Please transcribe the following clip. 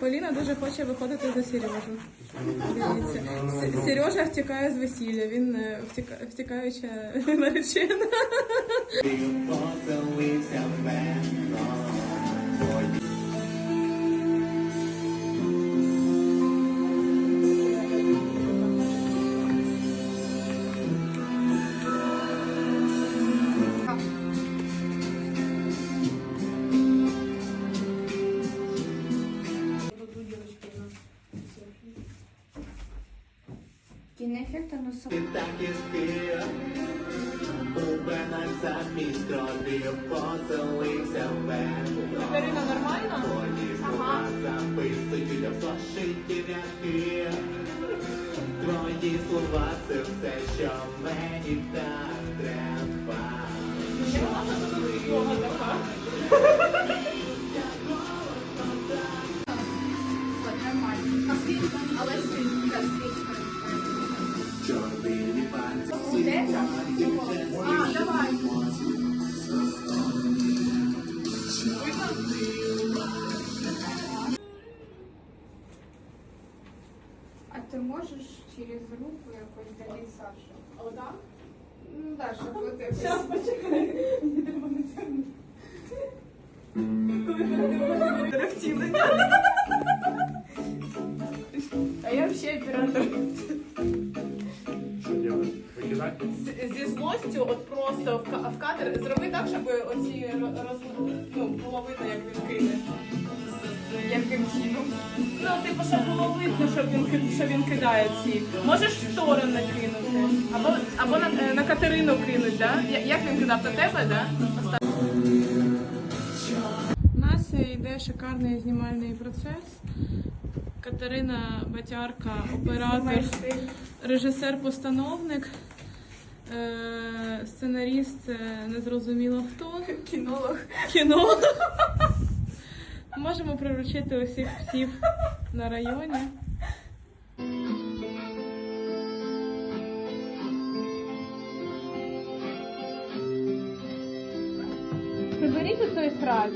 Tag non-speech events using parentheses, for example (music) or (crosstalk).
Поліна дуже хоче виходити за Сережу. Дивіться. С- Сережа втікає з весілля, він е, втіка... втікаюча (laughs) наречена. Карина, нормально? no слова записують в зошиті. Твої слова це все, що мені так А ты можешь через руку якось далі Сашу? О, да? Ну да, щоб вот якось. Зараз почекай. Мені треба натягнути. Коли ти не З- Зі злостю, от просто в ка- в кадр, зроби так, щоб оці ро- роз, ну, було видно, як він кине. Яким чином? Ну, типу, щоб було видно, що він, ки- що він кидає ці. Можеш в сторону кинути. Або, або на, е, на Катерину кинуть, да? Я- Як він кидав на тебе, да? У нас йде шикарний знімальний процес. Катерина Батярка, оператор, режисер-постановник, е, сценаріст, е, незрозуміло хто. (laughs) Кінолог. Кіно. (laughs) Можемо приручити усіх псів на районі. Приберіть у той срач.